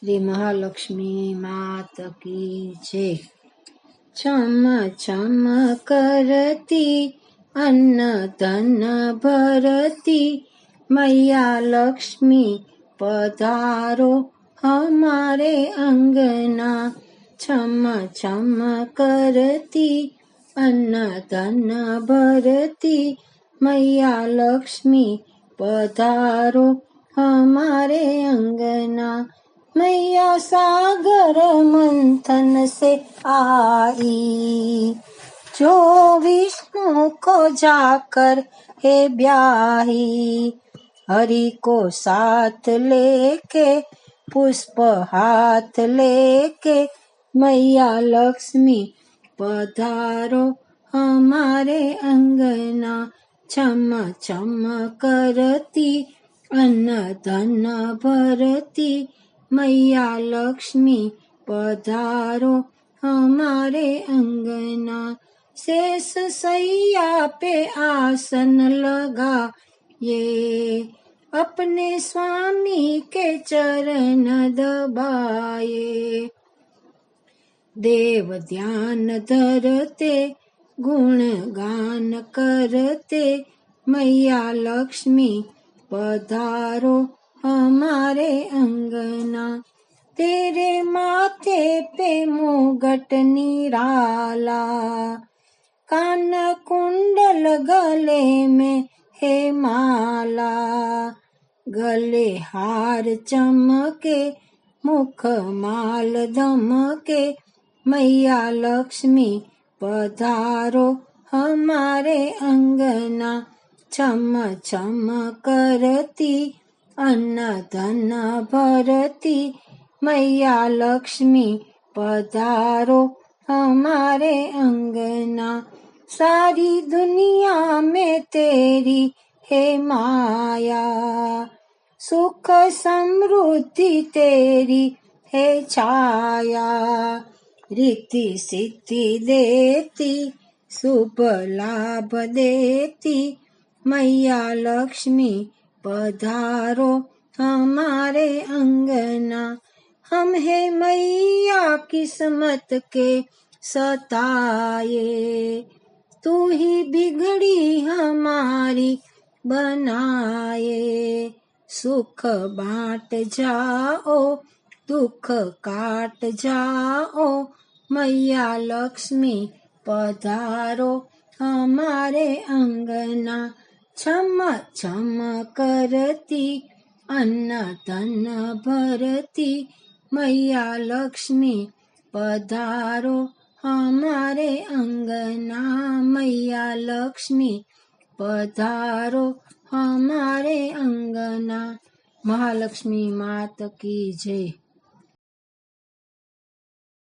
શ્રી મહાલક્ષ્મી માત કી જય. ચમ ચમ કરતી, અન્ન ધન ભરતી, મૈયા લક્ષ્મી પધારો હમારે અંગના. છમ છમ કરતી, અન્ન ધન ભરતી, મૈયા લક્ષ્મી પધારો હમારે અંગના. मैया सागर मंथन से आई। जो विष्णु को जाकर हे ब्याही, हरि को साथ लेके, पुष्प हाथ लेके, मैया लक्ष्मी पधारो हमारे अंगना। चम चम करती, अन्न धन भरती मैया लक्ष्मी, पधारो हमारे अंगना। शेष सैया पे आसन लगा। ये अपने स्वामी के चरण दबाए। देव ध्यान धरते गुण गान करते। मैया लक्ष्मी, पधारो हमारे अंगना, तेरे माथे पे मुगट निराला। कान कुंडल गले में है माला। गले हार चमके, मुख माल धमके, मैया लक्ष्मी पधारो हमारे अंगना। छम छम करती अन्न धन भरती, मैया लक्ष्मी पधारो हमारे अंगना। सारी दुनिया में तेरी है माया। सुख समृद्धि तेरी है छाया। रीति सिद्धि देती, शुभ लाभ देती, मैया लक्ष्मी पधारो हमारे अंगना। हम है मैया किस्मत के सताए। तू ही बिगड़ी हमारी बनाए। सुख बांट जाओ, दुख काट जाओ। मैया लक्ष्मी पधारो हमारे अंगना। छम छम करती, अन्न धन भरती, मैया लक्ष्मी पधारो हमारे अंगना, मैया लक्ष्मी पधारो हमारे अंगना। महालक्ष्मी मात की जय।